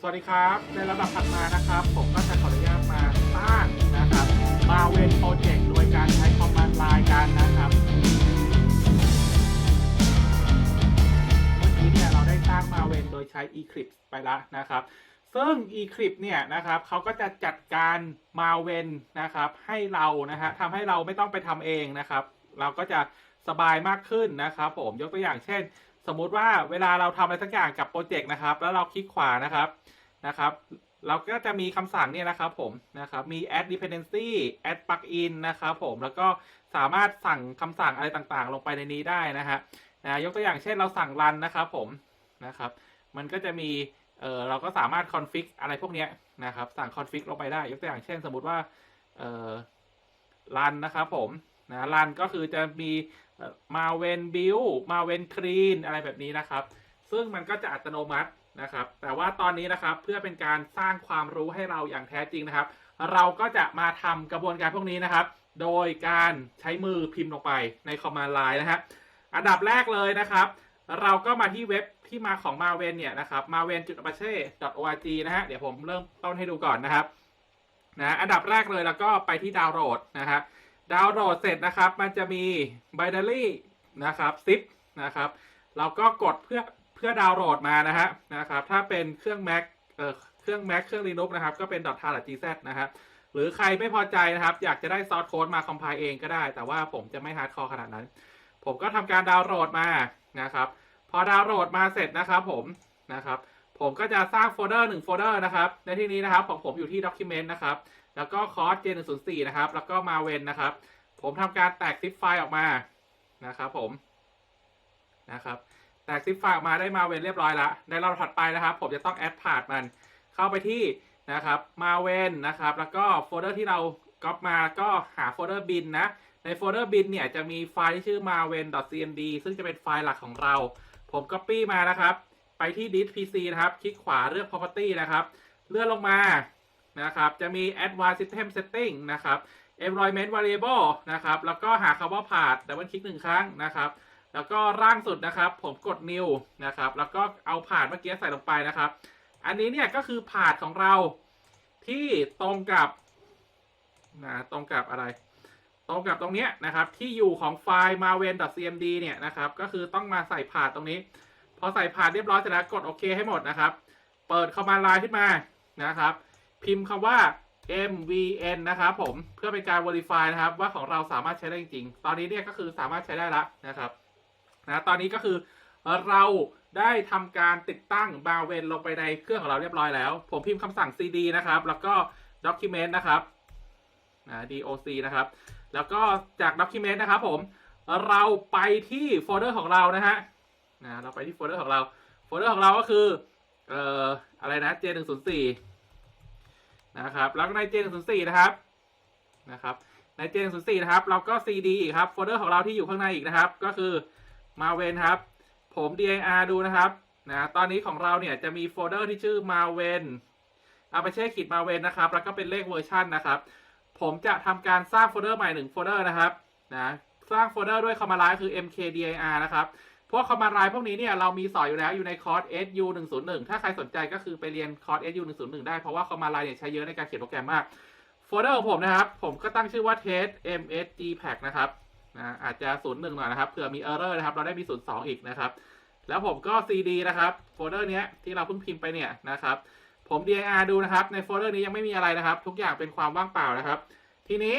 สวัสดีครับ ในระดับถัดมานะครับ ผมก็จะขออนุญาตมาสร้างนะครับ มาเวนโปรเจกต์โดยการใช้คอมมานด์ไลน์กันนะครับเมื่อกี้เนี่ยเราได้สร้างมาเวนโดยใช้ Eclipse ไปแล้วนะครับ ซึ่ง Eclipse เนี่ยนะครับเขาก็จะจัดการมาเวนนะครับให้เรานะฮะทำให้เราไม่ต้องไปทำเองนะครับ เราก็จะสบายมากขึ้นนะครับ ผมยกตัวอย่างเช่น สมมุติว่าเวลาเราทำอะไรสักอย่างกับโปรเจกต์นะครับ แล้วเราคลิกขวานะครับนะครับ เราก็จะมีคำสั่งเนี่ยนะครับผมนะครับมี add dependency add plugin นะครับผมแล้วก็สามารถสั่งคำสั่งอะไรต่างๆ ลงไปในนี้ได้นะฮะนะยกตัวอย่างเช่นเราสั่ง run นะครับผมนะครับมันก็จะมีเออเราก็สามารถ config อะไรพวกเนี้ยนะครับสั่ง config ลงไปได้ ยกตัวอย่างเช่น สมมุติว่าเออ run นะครับผม นะ run ก็คือจะมีมาเวนบิลมาเวนคลีนอะไรแบบนี้นะครับ ซึ่งมันก็จะอัตโนมัตินะครับ แต่ว่าตอนนี้นะครับเพื่อเป็นการสร้างความรู้ให้เราอย่างแท้จริงนะครับ เราก็จะมาทำกระบวนการพวกนี้นะครับ โดยการใช้มือพิมพ์ลงไปใน command line นะฮะอันดับแรกเลยนะครับ เราก็มาที่เว็บที่มาของ Maven เนี่ยนะครับ maven.apache.org นะฮะเดี๋ยวผมเริ่มต้นให้ดูก่อนนะครับนะอันดับแรกเลยแล้วก็ไปที่ดาวน์โหลดนะฮะ ดาวน์โหลดเสร็จนะครับ มันจะมี binary นะครับ zip นะครับ เราก็กดเพื่อเพื่อดาวน์โหลดมานะฮะนะครับ ถ้าเป็นเครื่อง Mac เอ่อเครื่อง Mac เครื่อง Linux นะครับ ก็เป็น .tar.gz นะครับหรือใครไม่พอใจนะครับ อยากจะได้ซอสโค้ดมาคอมไพล์เองก็ได้ แต่ว่าผมจะไม่ฮาร์ดคอร์ขนาดนั้น ผมก็ทำการดาวน์โหลดมานะครับ พอดาวน์โหลดมาเสร็จนะครับผมนะครับผมก็จะสร้างโฟลเดอร์หนึ่งโฟลเดอร์นะครับ ในที่นี้นะครับของผมอยู่ที่ Document นะครับ แล้วก็คอร์ส J104 นะครับ แล้วก็มาเวนนะครับ ผมทำการแตกซิปไฟล์ออกมานะครับผมนะครับแตกซิปไฟล์ออกมาได้มาเวนเรียบร้อยแล้วในรอบถัดไปนะครับ ผมจะต้องแอดพาร์มันเข้าไปที่นะครับมาเวนนะครับ แล้วก็โฟลเดอร์ที่เราก๊อปมาก็หาโฟลเดอร์บินนะในโฟลเดอร์บินเนี่ยจะมีไฟล์ที่ชื่อ maven.cmd ซึ่งจะเป็นไฟล์หลักของเรา ผม Copy มานะครับ ไปที่ disk PC นะครับ คลิกขวาเลือก property นะครับ เลื่อนลงมา นะครับ จะมี advanced system setting นะครับ environment variable นะครับ แล้วก็หาคำว่า path ดับเบิลคลิกหนึ่งครั้งนะครับ แล้วก็ร่างสุดนะครับ ผมกด new นะครับ แล้วก็เอาผ่านเมื่อกี้ใส่ลงไปนะครับ อันนี้เนี่ยก็คือผ่านของเราที่ตรงกับนะตรงกับอะไร ตรงกับตรงเนี้ยนะครับ ที่อยู่ของไฟล์ maven.cmd เนี่ยนะครับ ก็คือต้องมาใส่ผ่านตรงนี้พอใส่ผ่านเรียบร้อยเสร็จแล้วกดโอเคให้หมดนะครับ เปิดคอมมานด์ไลน์ขึ้นมานะครับ พิมพ์คำว่า mvn นะครับผมเพื่อเป็นการ verify นะครับ ว่าของเราสามารถใช้ได้จริงๆ ตอนนี้เนี่ยก็คือสามารถใช้ได้แล้วนะครับนะตอนนี้ก็คือเราได้ทำการติดตั้งบาเวนลงไปในเครื่องของเราเรียบร้อยแล้ว ผมพิมพ์คำสั่ง cd นะครับ แล้วก็ document นะครับนะ doc นะครับ แล้วก็จาก document นะครับผมเราไปที่โฟลเดอร์ของเรานะฮะนะเราไปที่โฟลเดอร์ของเราโฟลเดอร์ของเราก็คือเอ่ออะไรนะ J104 นะครับแล้วก็ใน J104 นะครับนะครับใน J104 นย์สี่นะครับ เราก็ CD อีกครับโฟลเดอร์ของเราที่อยู่ข้างในอีกนะครับ ก็คือ Maven ครับผม dir ดูนะครับนะตอนนี้ของเราเนี่ยจะมีโฟลเดอร์ที่ชื่อ Maven เอาไปเช็คขีด Maven นะครับ แล้วก็เป็นเลขเวอร์ชันนะครับ ผมจะทำการสร้างโฟลเดอร์ใหม่หนึ่งโฟลเดอร์นะครับนะสร้างโฟลเดอร์ด้วยคอมมาไลน์คือ mkdir นะครับ พวกคอมมานด์ไลน์พวกนี้เนี่ยเรามีสอนอยู่แล้วอยู่ในคอร์ส su 1 0 1 ถ้าใครสนใจก็คือไปเรียนคอร์ส su 1 0 1 ได้เพราะว่าคอมมานด์ไลน์เนี่ยใช้เยอะในการเขียนโปรแกรมมากโฟลเดอร์ของผมนะครับ ผมก็ตั้งชื่อว่า test msg pack นะครับนะอาจจะ 01 หน่อยนะครับเผื่อมี error นะครับ เราได้มี 02 อีกนะครับ แล้วผมก็ cd นะครับโฟลเดอร์เนี้ยที่เราเพิ่งพิมพ์ไปเนี่ยนะครับผม dir ดูนะครับในโฟลเดอร์นี้ยังไม่มีอะไรนะครับ ทุกอย่างเป็นความว่างเปล่านะครับ ทีนี้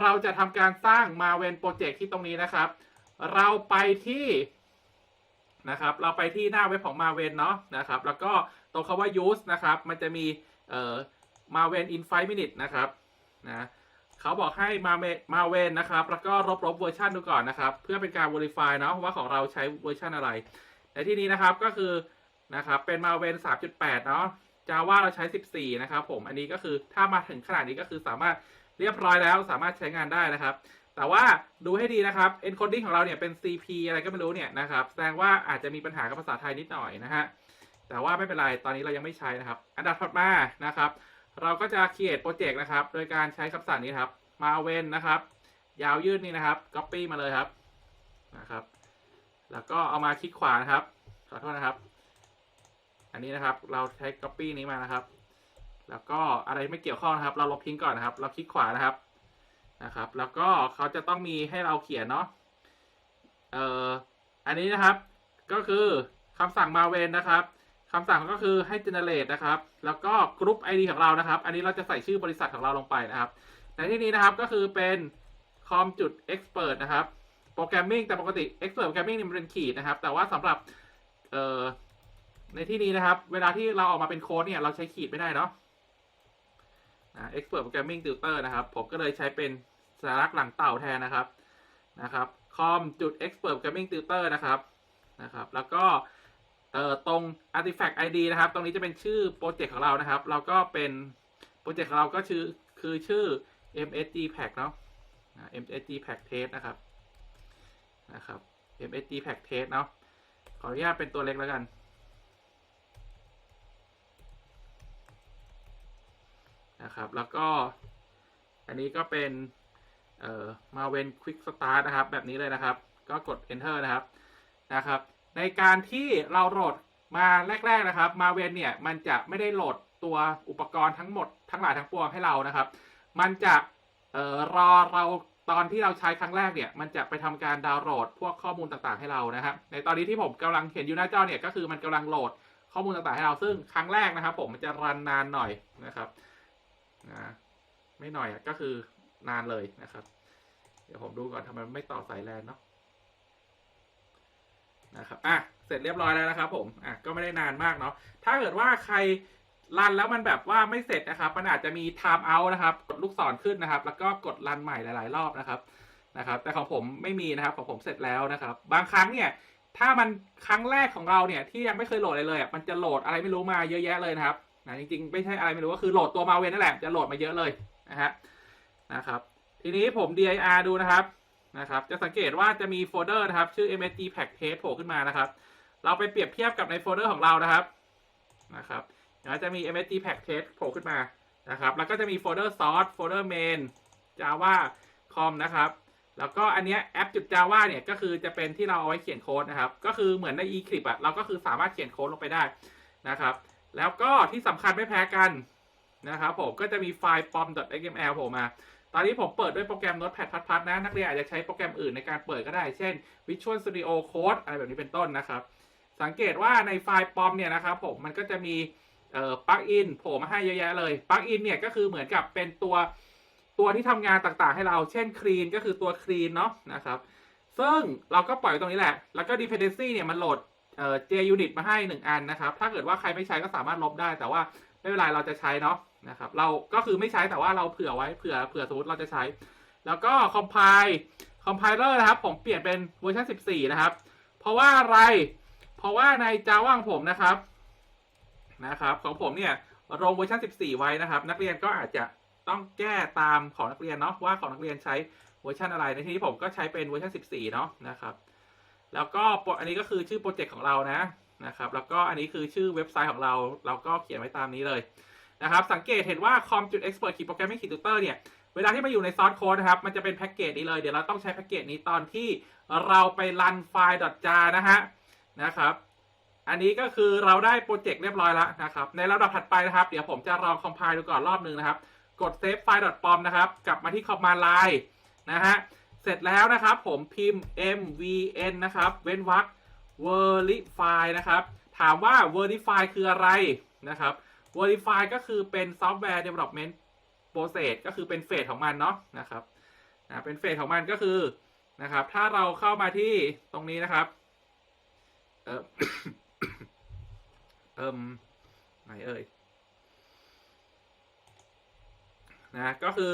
เราจะทำการสร้างมาเวนโปรเจกต์ที่ตรงนี้นะครับ เราไปที่ นะครับ เราไปที่หน้าเว็บของมาเวนเนาะนะครับ แล้วก็ตรงคำว่า use นะครับ มันจะมีเอ่อมาเวน in 5 minutes นะครับนะเขาบอกให้มาเวนมาเวนนะครับ แล้วก็ลบลบเวอร์ชันดูก่อนนะครับ เพื่อเป็นการ verify เนาะว่าของเราใช้เวอร์ชันอะไร ในที่นี้นะครับก็คือนะครับเป็นมาเวน3.8 เนาะ Java เราใช้ 14 นะครับผม อันนี้ก็คือถ้ามาถึงขนาดนี้ก็คือสามารถเรียบร้อยแล้วสามารถใช้งานได้นะครับ แต่ว่าดูให้ดีนะครับ encoding ของเราเนี่ยเป็น CP อะไรก็ไม่รู้เนี่ยนะครับ แสดงว่าอาจจะมีปัญหากับภาษาไทยนิดหน่อยนะฮะ แต่ว่าไม่เป็นไร ตอนนี้เรายังไม่ใช้นะครับ อันดับถัดมานะครับ เราก็จะ create project นะครับ โดยการใช้คำสั่งนี้ครับ มาเว้นนะครับ ยาวยืดนี่นะครับ copy มาเลยครับนะครับ แล้วก็เอามาคลิกขวานะครับ ขอโทษนะครับ อันนี้นะครับ เราใช้ copy นี้มานะครับ แล้วก็อะไรไม่เกี่ยวข้องนะครับ เราลบทิ้งก่อนนะครับ เราคลิกขวานะครับ นะครับ แล้วก็เขาจะต้องมีให้เราเขียนเนาะเอ่ออันนี้นะครับก็คือคำสั่งมาเวนนะครับคำสั่งก็คือให้ generate นะครับ แล้วก็ group ID ของเรานะครับ อันนี้เราจะใส่ชื่อบริษัทของเราลงไปนะครับ ในที่นี้นะครับก็คือเป็น com จุด expert นะครับ โปรแกรมมิ่งแต่ปกติ expert programming นี่มันเป็นขีดนะครับ แต่ว่าสำหรับเอ่อในที่นี้นะครับ เวลาที่เราออกมาเป็นโค้ดเนี่ยเราใช้ขีดไม่ได้เนาะ นะ expert programming tutor นะครับ ผมก็เลยใช้เป็นสัญลักหลังเต่าแทนนะครับนะครับ com จุด expert programming tutor นะครับนะครับ แล้วก็เอ่อตรง artifact id นะครับ ตรงนี้จะเป็นชื่อโปรเจกต์ของเรานะครับ เราก็เป็นโปรเจกต์ของเราก็ชื่อคือชื่อ msg pack เนาะนะ msg pack test นะครับนะครับ msg pack test เนาะขออนุญาตเป็นตัวเล็กแล้วกัน นะครับ แล้วก็อันนี้ก็เป็นเอ่อมาเวนควิกสตาร์ทนะครับ แบบนี้เลยนะครับ ก็กด enter นะครับนะครับ ในการที่เราโหลดมาแรก ๆนะครับมาเวนเนี่ยมันจะไม่ได้โหลดตัวอุปกรณ์ทั้งหมดทั้งหลายทั้งปวงให้เรานะครับ มันจะเอ่อรอเราตอนที่เราใช้ครั้งแรกเนี่ย มันจะไปทำการดาวน์โหลดพวกข้อมูลต่างๆให้เรานะครับ ในตอนนี้ที่ผมกำลังเห็นอยู่หน้าจอเนี่ยก็คือมันกำลังโหลดข้อมูลต่างๆให้เราซึ่งครั้งแรกนะครับ ผมมันจะรันนานหน่อยนะครับ นะไม่หน่อยก็คือนานเลยนะครับ เดี๋ยวผมดูก่อนทำไมมันไม่ต่อสายแลนเนาะนะครับอะเสร็จเรียบร้อยแล้วนะครับ ผมอะก็ไม่ได้นานมากเนาะถ้าเกิดว่าใครรันแล้วมันแบบว่าไม่เสร็จนะครับ มันอาจจะมี time out นะครับ กดลูกศรขึ้นนะครับ แล้วก็กดรันใหม่หลาย ๆ รอบนะครับนะครับ แต่ของผมไม่มีนะครับของผมเสร็จแล้วนะครับ บางครั้งเนี่ย ถ้ามันครั้งแรกของเราเนี่ยที่ยังไม่เคยโหลดเลยเลยอะมันจะโหลดอะไรไม่รู้มาเยอะแยะเลยนะครับ นะจริงๆ ไม่ใช่อะไรไม่รู้ก็คือโหลดตัวมาเวนนั่นแหละจะโหลดมาเยอะเลยนะฮะนะครับทีนี้ผม dir ดูนะครับนะครับ จะสังเกตว่าจะมีโฟลเดอร์นะครับชื่อ msg pack test โผล่ขึ้นมานะครับ เราไปเปรียบเทียบกับในโฟลเดอร์ของเรานะครับนะครับเดี๋ยวจะมี msg pack test โผล่ขึ้นมานะครับ แล้วก็จะมีโฟลเดอร์ source โฟลเดอร์ main java com นะครับแล้วก็อันเนี้ยแอปจุด java เนี่ยก็คือจะเป็นที่เราเอาไว้เขียนโค้ดนะครับ ก็คือเหมือนใน eclipse อะเราก็คือสามารถเขียนโค้ดลงไปได้นะครับ แล้วก็ที่สำคัญไม่แพ้กันนะครับผมก็จะมีไฟล์ pom.xml โผล่มา ตอนนี้ผมเปิดด้วยโปรแกรม Notepad++ นะ นักเรียนอาจจะใช้โปรแกรมอื่นในการเปิดก็ได้ เช่น Visual Studio Code อะไรแบบนี้เป็นต้นนะครับ สังเกตว่าในไฟล์ pom เนี่ยนะครับผมมันก็จะมีเอ่อปลั๊กอินโผล่มาให้เยอะแยะเลยปลั๊กอินเนี่ยก็คือเหมือนกับเป็นตัวตัวที่ทำงานต่างๆ ให้เรา เช่น clean ก็คือตัว clean เนาะนะครับ ซึ่งเราก็ปล่อยตรงนี้แหละ แล้วก็ dependency เนี่ยมันโหลด เอ่อ JUnit มาให้ 1 อันนะครับ ถ้าเกิดว่าใครไม่ใช้ก็สามารถลบได้ แต่ว่าไม่เป็นไรเราจะใช้เนาะนะครับ เราก็คือไม่ใช้แต่ว่าเราเผื่อไว้เผื่อเผื่อสมมติเราจะใช้ แล้วก็ compile compiler นะครับผมเปลี่ยนเป็นเวอร์ชัน14 นะครับ เพราะว่าอะไร เพราะว่าใน Java ของผมนะครับนะครับ ของผมเนี่ยลงเวอร์ชัน14 ไว้นะครับ นักเรียนก็อาจจะต้องแก้ตามของนักเรียนเนาะว่าของนักเรียนใช้เวอร์ชันอะไรในที่นี้ผมก็ใช้เป็นเวอร์ชัน14 เนาะนะครับ แล้วก็อันนี้ก็คือชื่อโปรเจกต์ของเรานะนะครับ แล้วก็อันนี้คือชื่อเว็บไซต์ของเรา เราก็เขียนไว้ตามนี้เลยนะครับ สังเกตเห็นว่า com จุด expert key programming key tutor เนี่ย เวลาที่มาอยู่ในซอสโค้ดนะครับ มันจะเป็นแพ็กเกจนี้เลย เดี๋ยวเราต้องใช้แพ็กเกจนี้ตอนที่เราไปรันไฟล์ .jar นะฮะนะครับ อันนี้ก็คือเราได้โปรเจกต์เรียบร้อยแล้วนะครับ ในลำดับถัดไปนะครับ เดี๋ยวผมจะลองคอมไพล์ดูก่อนรอบหนึ่งนะครับ กด save file pom นะครับ กลับมาที่ command line นะฮะ ร็จแล้วนะครับ ผมพิมพ์ mvn นะครับ เว้นวรรค verify นะครับ ถามว่า verify คืออะไรนะครับ verify ก็คือเป็น software development process ก็คือเป็นเฟสของมันเนาะนะครับนะเป็นเฟสของมันก็คือนะครับ ถ้าเราเข้ามาที่ตรงนี้นะครับ เออเอิมไหนเอ่ยนะก็คือ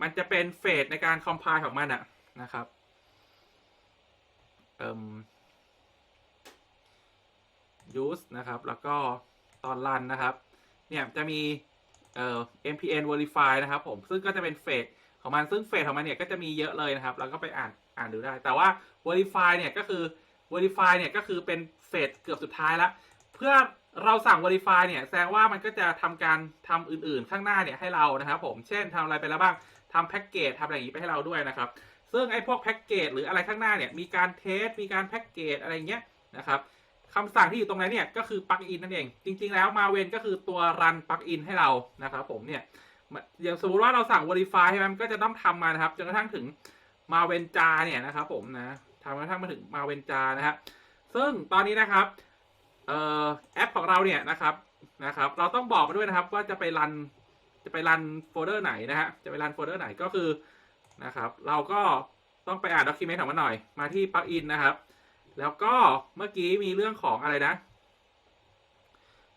มันจะเป็นเฟสในการคอมไพล์ของมันอะ นะครับเอิม use นะครับ แล้วก็ตอนรันนะครับ เนี่ยจะมีเอ่อ mpn verify นะครับผม ซึ่งก็จะเป็นเฟสของมันซึ่งเฟสของมันเนี่ยก็จะมีเยอะเลยนะครับ แล้วก็ไปอ่านอ่านดูได้ แต่ว่า verify เนี่ยก็คือ verify เนี่ยก็คือเป็นเฟสเกือบสุดท้ายล้วเพื่อเราสั่ง verify เนี่ยแสดงว่ามันก็จะทำการทำอื่นๆ ข้างหน้าเนี่ยให้เรานะครับ ผม เช่นทำอะไรไปแล้วบ้างทำแพ็กเกจทำอะไรอย่างนี้ไปให้เราด้วยนะครับ ซึ่งไอ้พวกแพ็กเกจหรืออะไรข้างหน้าเนี่ยมีการเทส มีการแพ็กเกจอะไรเงี้ยนะครับคำสั่งที่อยู่ตรงนั้นเนี่ยก็คือปลั๊กอินนั่นเอง จริง ๆ แล้วมาเวนก็คือตัวรันปลั๊กอินให้เรานะครับผมเนี่ยอย่างสมมติว่าเราสั่ง verify ใช่ไหมมันก็จะต้องทำมานะครับจนกระทั่งถึงมาเวนจาเนี่ยนะครับผมนะทำกระทั่งมาถึงมาเวนจานะฮะซึ่งตอนนี้นะครับออแอปของเราเนี่ยนะครับนะครับ เราต้องบอกมาด้วยนะครับว่าจะไปรันจะไปรันโฟลเดอร์ไหนนะฮะจะไปรันโฟลเดอร์ไหนก็คือ นะครับ เราก็ต้องไปอ่านด็อกิเมนต์ของมันหน่อย มาที่ปลั๊กอินนะครับ แล้วก็เมื่อกี้มีเรื่องของอะไรนะ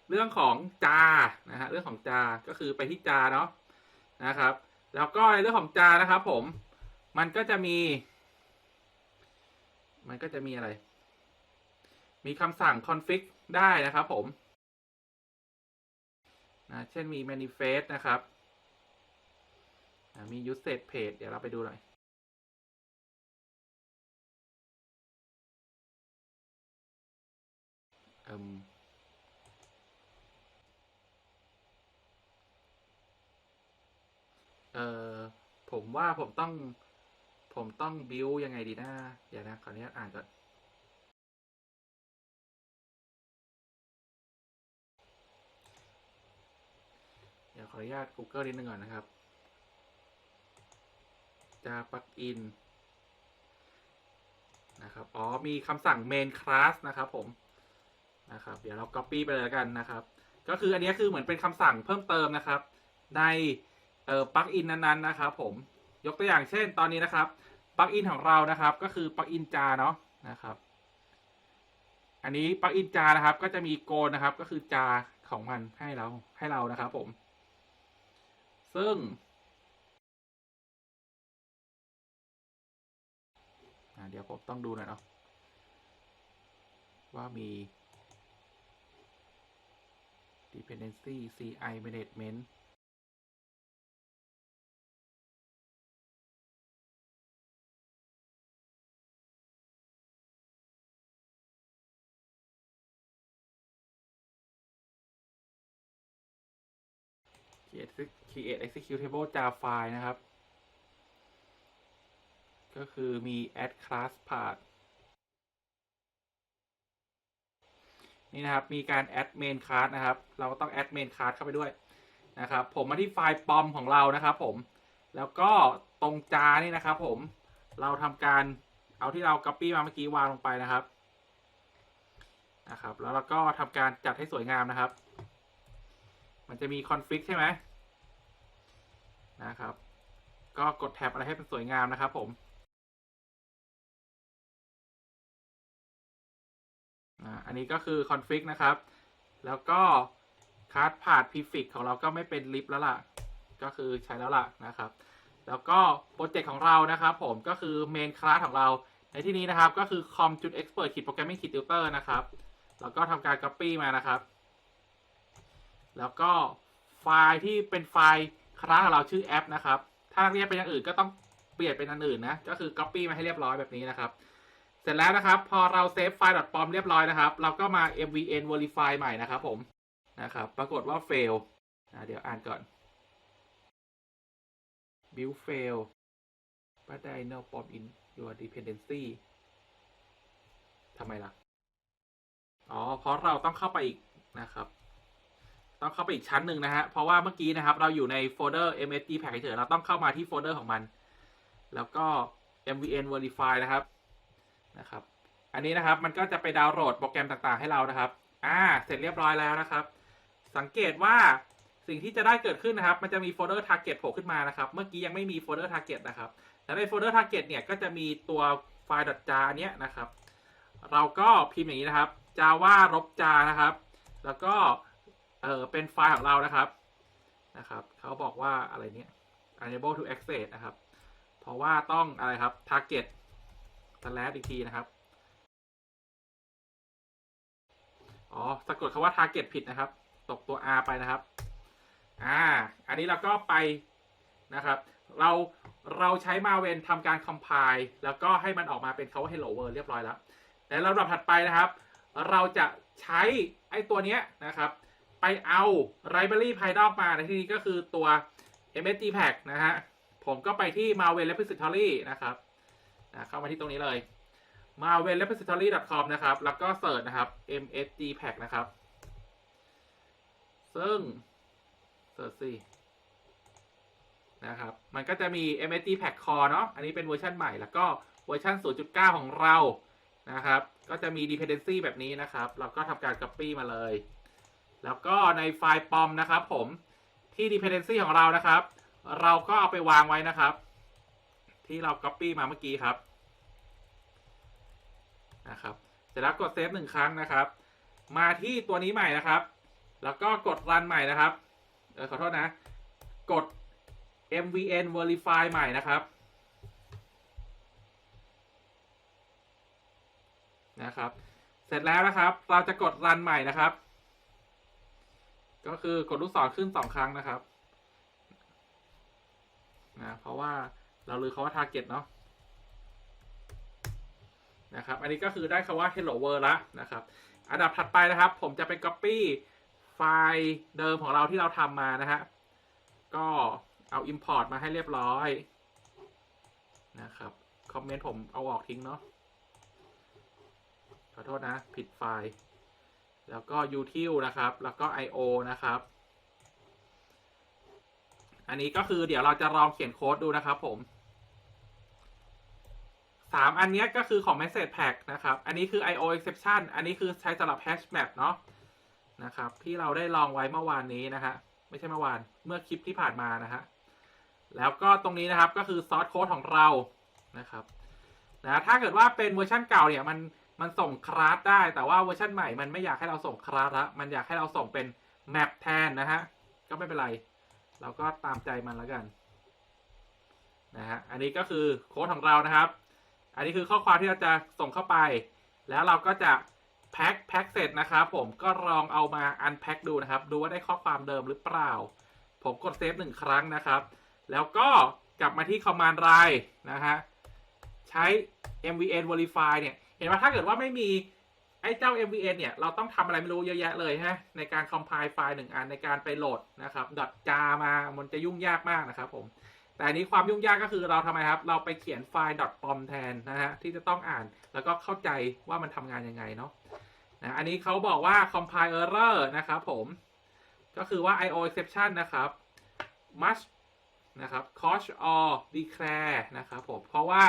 เรื่องของจา นะฮะ เรื่องของจา ก็คือไปที่จาเนาะ นะครับ แล้วก็ในเรื่องของจานะครับ ผม มันก็จะมี มันก็จะมีอะไร มีคำสั่ง config ได้นะครับ ผมนะเช่นมี manifest นะครับ มี usage page เดี๋ยวเราไปดูหน่อยเอิมเออผมว่าผมต้อง ผมต้องบิวยังไงดีนะเดี๋ยวนะขออนุญาตอ่านก่อนเดี๋ยวขออนุญาต Google นิดนึงก่อนนะครับ จะปลักอินนะครับ อ๋อ มีคำสั่ง main class นะครับผม นะครับ เดี๋ยวเรา copy ไปเลยแล้วกันนะครับ ก็คืออันนี้คือเหมือนเป็นคำสั่งเพิ่มเติมนะครับ ในเอ่อปลักอินนั้นๆนะครับ ผม ยกตัวอย่างเช่นตอนนี้นะครับปลักอินของเรานะครับ ก็คือปลักอินจาเนาะนะครับ อันนี้ปลักอินจานะครับ ก็จะมีโกนนะครับ ก็คือจาของมันให้เราให้เรานะครับ ผม ซึ่ง เดี๋ยวผมต้องดูหน่อยเนาะว่ามี dependency CI management เ create executable jar file นะครับ ก็คือมี add class path นี่นะครับมีการ add main class นะครับ เราก็ต้อง add main class เข้าไปด้วยนะครับ ผมมาที่ไฟล์ปอมของเรานะครับผม แล้วก็ตรงจานี่นะครับ ผม เราทำการเอาที่เรา copy มาเมื่อกี้วางลงไปนะครับนะครับ แล้วเราก็ทำการจัดให้สวยงามนะครับ มันจะมี config ใช่ไหมนะครับ ก็กดแท็บอะไรให้เป็นสวยงามนะครับผม อันนี้ก็คือ config นะครับ แล้วก็ card path prefix ของเราก็ไม่เป็น lib แล้วล่ะ ก็คือใช้แล้วล่ะนะครับ แล้วก็โปรเจกต์ของเรานะครับผมก็คือ main class ของเราในที่นี้นะครับก็คือ com.expert programming tutor นะครับ แล้วก็ทำการ copy มานะครับ แล้วก็ไฟล์ที่เป็นไฟล์คลาสของเราชื่อแอปนะครับ ถ้านักเรียนเป็นอย่างอื่นก็ต้องเปลี่ยนเป็นอันอื่นนะ ก็คือ copy มาให้เรียบร้อยแบบนี้นะครับ เสร็จแล้วนะครับ พอเราเซฟไฟล์ .pom เรียบร้อยนะครับ เราก็มา mvn verify ใหม่นะครับผมนะครับ ปรากฏว่า fail เดี๋ยวอ่านก่อน build fail but I no pom in your dependency ทำไมล่ะ อ๋อ เพราะเราต้องเข้าไปอีกนะครับ ต้องเข้าไปอีกชั้นหนึ่งนะฮะ เพราะว่าเมื่อกี้นะครับ เราอยู่ในโฟลเดอร์ msg pack เฉยเราต้องเข้ามาที่โฟลเดอร์ของมัน แล้วก็ mvn verify นะครับ นะครับ อันนี้นะครับมันก็จะไปดาวน์โหลดโปรแกรมต่างๆให้เรานะครับ อ่า เสร็จเรียบร้อยแล้วนะครับ สังเกตว่าสิ่งที่จะได้เกิดขึ้นนะครับ มันจะมีโฟลเดอร์ target โผล่ขึ้นมานะครับ เมื่อกี้ยังไม่มีโฟลเดอร์ target นะครับ แล้วในโฟลเดอร์ target เนี่ยก็จะมีตัวไฟล์ .jar อันเนี้ยนะครับ เราก็พิมพ์อย่างนี้นะครับ java ลบ jar นะครับ แล้วก็ เออเป็นไฟล์ของเรานะครับ นะครับ เขาบอกว่าอะไรเนี่ย enable to access นะครับ เพราะว่าต้องอะไรครับ target ส แลชอีกทีนะครับ อ๋อสะกดคาว่า target ผิดนะครับ ตกตัว r ไปนะครับ อ่า อันนี้เราก็ไปนะครับ เราเราใช้มาเวนทำการ compile แล้วก็ให้มันออกมาเป็นคาว่า hello world เรียบร้อยแล้วแต่ลำดับถัดไปนะครับ เราจะใช้ไอ้ตัวเนี้ยนะครับ ไปเอา library ภายนอกมาในที่นี้ก็คือตัว msg pack นะฮะ ผมก็ไปที่ malware repository นะครับ เข้ามาที่ตรงนี้เลย marvel repository com นะครับ แล้วก็เสิร์ชนะครับ msg pack นะครับ ซึ่งเสิร์ชสินะครับ มันก็จะมี msg pack core เนาะอันนี้เป็นเวอร์ชันใหม่ แล้วก็เวอร์ชัน0.9 ของเรานะครับ ก็จะมี dependency แบบนี้นะครับ เราก็ทำการ copy มาเลย แล้วก็ในไฟล์ปอมนะครับผมที่ dependency ของเรานะครับ เราก็เอาไปวางไว้นะครับ ที่เรา copy มาเมื่อกี้ครับนะครับเสร็จแล้วกดเซฟหนึ่งครั้งนะครับ มาที่ตัวนี้ใหม่นะครับ แล้วก็กดรันใหม่นะครับเออขอโทษนะ กด mvn verify ใหม่นะครับนะครับ เสร็จแล้วนะครับ เราจะกดรันใหม่นะครับ ก็คือกดลูกศรขึ้นสองครั้งนะครับนะเพราะว่า เราลืมคาว่า target เนาะนะครับ อันนี้ก็คือได้คาว่า hello world ละนะครับ อันดับถัดไปนะครับ ผมจะไป copy ไฟล์เดิมของเราที่เราทำมานะฮะ ก็เอา import มาให้เรียบร้อยนะครับ คอมเมนต์ผมเอาออกทิ้งเนาะ ขอโทษนะ ผิดไฟล์ แล้วก็ util นะครับ แล้วก็ io นะครับ อันนี้ก็คือเดี๋ยวเราจะลองเขียนโค้ดดูนะครับผมามอันนี้ก็คือของ message pack นะครับ อันนี้คือ io exception อันนี้คือใช้สำหรับ hash map เนาะนะครับ ที่เราได้ลองไว้เมื่อวานนี้นะฮะ ไม่ใช่เมื่อวาน เมื่อคลิปที่ผ่านมานะฮะ แล้วก็ตรงนี้นะครับก็คือ source code ของเรา นะครับ นะ ถ้าเกิดว่าเป็นเวอร์ชันเก่าเนี่ยมันมันส่งคลาสได้ แต่ว่าเวอร์ชันใหม่มันไม่อยากให้เราส่งคลาสละ มันอยากให้เราส่งเป็นแมปแทนนะฮะ ก็ไม่เป็นไร เราก็ตามใจมันแล้วกัน นะฮะ อันนี้ก็คือโค้ดของเรานะครับ อันนี้คือข้อความที่เราจะส่งเข้าไป แล้วเราก็จะแพ็คแพ็คเสร็จนะครับผมก็ลองเอามาอันแพ็คดูนะครับ ดูว่าได้ข้อความเดิมหรือเปล่า ผมกดเซฟหนึ่งครั้งนะครับ แล้วก็กลับมาที่ command line นะฮะ ใช้ mvn verify เนี่ย เห็นว่าถ้าเกิดว่าไม่มีไอ้เจ้า mvn เนี่ย เราต้องทำอะไรไม่รู้เยอะแยะเลยฮะ ในการ compile ไฟล์หนึ่งอันในการไปโหลดนะครับ .jar มา มันจะยุ่งยากมากนะครับผม แต่อันนี้ความยุ่งยากก็คือเราทำไมครับ เราไปเขียนไฟล์ .pom แทนนะฮะที่จะต้องอ่านแล้วก็เข้าใจว่ามันทำงานยังไงเนาะนะอันนี้เขาบอกว่า compile error นะครับผม ก็คือว่า io exception นะครับ must นะครับ cost or declare นะครับผม เพราะว่า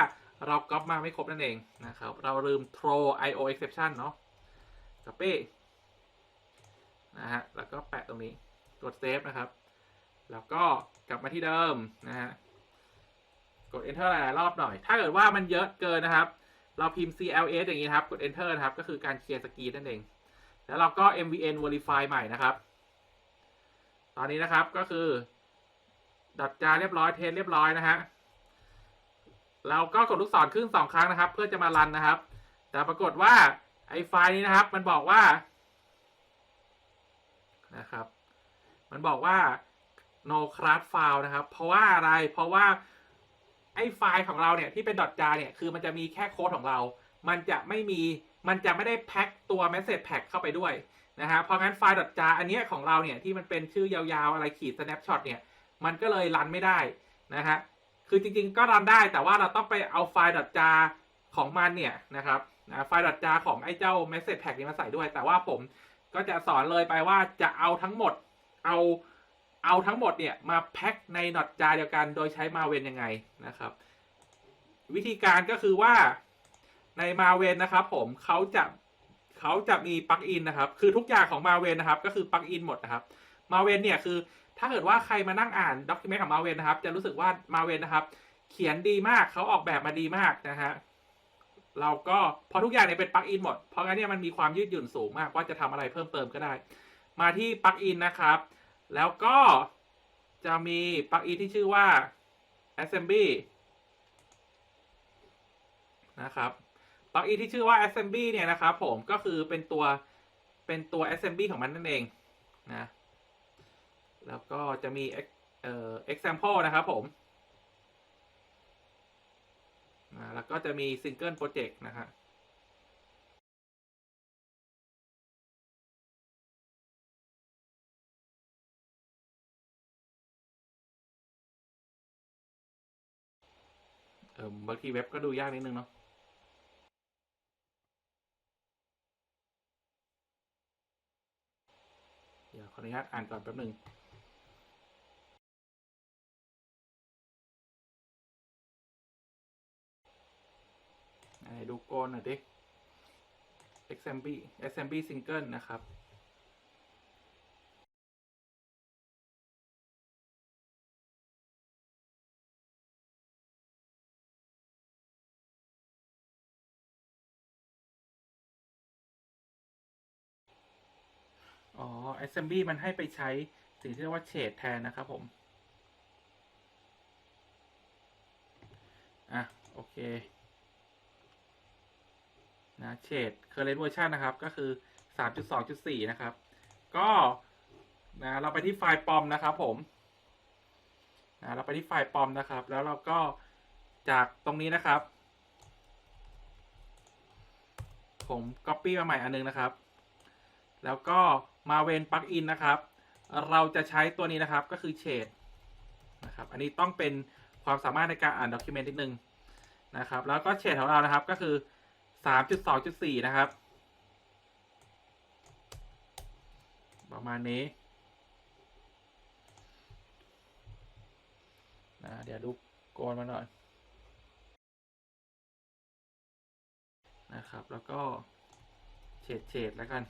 เราก๊อปมาไม่ครบนั่นเองนะครับ เราลืม throw io exception เนาะ copy นะฮะแล้วก็แปะตรงนี้กด save นะครับ แล้วก็กลับมาที่เดิมนะฮะกด enter หลายๆรอบหน่อย ถ้าเกิดว่ามันเยอะเกินนะครับ เราพิมพ์ cls อย่างนี้ครับกด enter นะครับ ก็คือการเคลียร์สกรีนนั่นเอง แล้วเราก็ mvn verify ใหม่นะครับ ตอนนี้นะครับก็คือดัดจาเรียบร้อยเทสเรียบร้อยนะฮะเราก็กดลูกศรขึ้นสองครั้งนะครับ เพื่อจะมารันนะครับ แต่ปรากฏว่าไอ้ไฟล์นี้นะครับ มันบอกว่านะครับ มันบอกว่า no class file นะครับ เพราะว่าอะไรเพราะว่าไอ้ไฟล์ของเราเนี่ยที่เป็น .jar เนี่ยคือมันจะมีแค่โค้ดของเรา มันจะไม่มีมันจะไม่ได้แพ็คตัว message pack เข้าไปด้วยนะฮะเพราะงั้นไฟล์ .jar อันนี้ของเราเนี่ยที่มันเป็นชื่อยาวๆอะไรขีด snapshot เนี่ยมันก็เลยรันไม่ได้นะฮะคือจริงๆก็รันได้แต่ว่าเราต้องไปเอาไฟล์ .jar ของมันเนี่ยนะครับนะไฟล์ .jar ของไอ้เจ้า message pack นี้มาใส่ด้วย แต่ว่าผมก็จะสอนเลยไปว่าจะเอาทั้งหมดเอา เอาทั้งหมดเนี่ยมาแพ็คใน .jar เดียวกันโดยใช้ Maven ยังไงนะครับ วิธีการก็คือว่าใน Maven นะครับ ผมเขาจะเขาจะมีปลั๊กอินนะครับ คือทุกอย่างของ Maven นะครับ ก็คือปลั๊กอินหมดนะครับ Maven เนี่ยคือถ้าเกิดว่าใครมานั่งอ่านด็อกิเมนต์ของมาเวนนะครับ จะรู้สึกว่ามาเวนนะครับ เขียนดีมากเขาออกแบบมาดีมากนะฮะเราก็พอทุกอย่างเนี่ยเป็นปลั๊กอินหมด เพราะงั้นเนี่ยมันมีความยืดหยุ่นสูงมากว่าจะทำอะไรเพิ่มเติมก็ได้ มาที่ปลั๊กอินนะครับ แล้วก็จะมีปลั๊กอินที่ชื่อว่า assembly นะครับปลั๊กอินที่ชื่อว่า assembly เนี่ยนะครับผมก็คือเป็นตัวเป็นตัว assembly ของมันนั่นเองนะแล้วก็จะมีเอ่อ example นะครับผมนะแล้วก็จะมี single project นะฮะ เออบางทีเว็บก็ดูยากนิดนึงเนาะเดี๋ยวขออนุญาตอ่านก่อนแป๊บหนึ่งดูโกนหน่อยดิ XMB XMB single นะครับ assembly มันให้ไปใช้สิ่งที่เรียกว่าเฉดแทนนะครับผมอะโอเคนะเฉด current version นะครับ ก็คือ 3.2.4 นะครับ ก็นะเราไปที่ไฟล์ปอมนะครับผมนะเราไปที่ไฟล์ปอมนะครับ แล้วเราก็จากตรงนี้นะครับ ผม copy มาใหม่อันนึงนะครับ แล้วก็ มาเวนปลั๊กอินนะครับ เราจะใช้ตัวนี้นะครับก็คือเชดนะครับ อันนี้ต้องเป็นความสามารถในการอ่านด็อกิเมนต์นิดนึงนะครับ แล้วก็เชดของเรานะครับก็คือ 3.2.4 นะครับ ประมาณนี้นะเดี๋ยวดูโกนมาหน่อยนะครับ แล้วก็เฉดเฉดแล้วกัน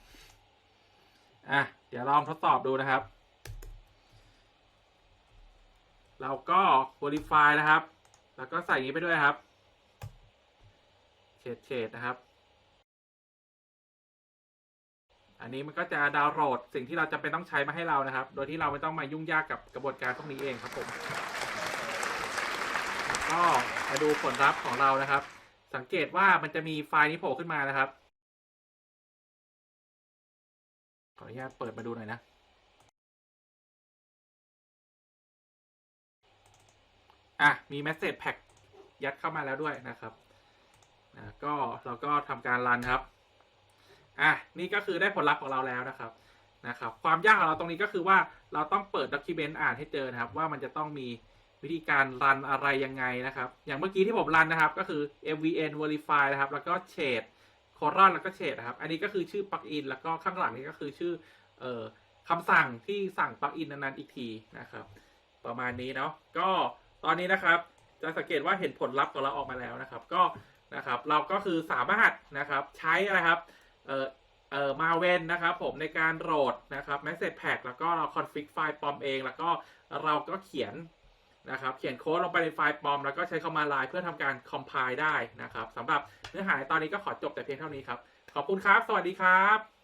อะเดี๋ยวลองทดสอบดูนะครับ เราก็ verify นะครับ แล้วก็ใส่อย่งนี้ไปด้วยครับเฉดเฉดนะครับ อันนี้มันก็จะดาวน์โหลดสิ่งที่เราจำเป็นต้องใช้มาให้เรานะครับ โดยที่เราไม่ต้องมายุ่งยากกับกระบวนการพวกนี้เองครับผมก็มาดูผลลัพธ์ของเรานะครับ สังเกตว่ามันจะมีไฟล์นี้โผล่ขึ้นมานะครับ ขออนุญาตเปิดมาดูหน่อยนะ อะ มี Message Pack ยัดเข้ามาแล้วด้วยนะครับนะก็เราก็ทำการรันครับ อะ นี่ก็คือได้ผลลัพธ์ของเราแล้วนะครับนะครับ ความยากของเราตรงนี้ก็คือว่าเราต้องเปิดด็อกิเมนต์อ่านให้เจอนะครับ ว่ามันจะต้องมีวิธีการรันอะไรยังไงนะครับ อย่างเมื่อกี้ที่ผมรันนะครับ ก็คือ mvn verify นะครับ แล้วก็ shade โครอนแล้วก็เฉดนะครับ อันนี้ก็คือชื่อปลั๊กอินแล้วก็ข้างหลังนี้ก็คือชื่อเอ่อคำสั่งที่สั่งปลั๊กอินนั้นๆอีกทีนะครับ ประมาณนี้เนาะก็ตอนนี้นะครับจะสังเกตว่าเห็นผลลัพธ์ของเราออกมาแล้วนะครับ ก็นะครับเราก็คือสามารถนะครับใช้อะไรครับเอ่อเอ่อมาเวนนะครับผมในการโหลดนะครับ message pack แล้วก็เราคอนฟิกไฟล์ปลอมเอง แล้วก็เราก็เขียน นะครับ เขียนโค้ดลงไปในไฟล์ปลอม แล้วก็ใช้คอมมาไลน์เพื่อทำการ compile ได้นะครับสำหรับเนื้อหาในตอนนี้ก็ขอจบแต่เพียงเท่านี้ครับ ขอบคุณครับ สวัสดีครับ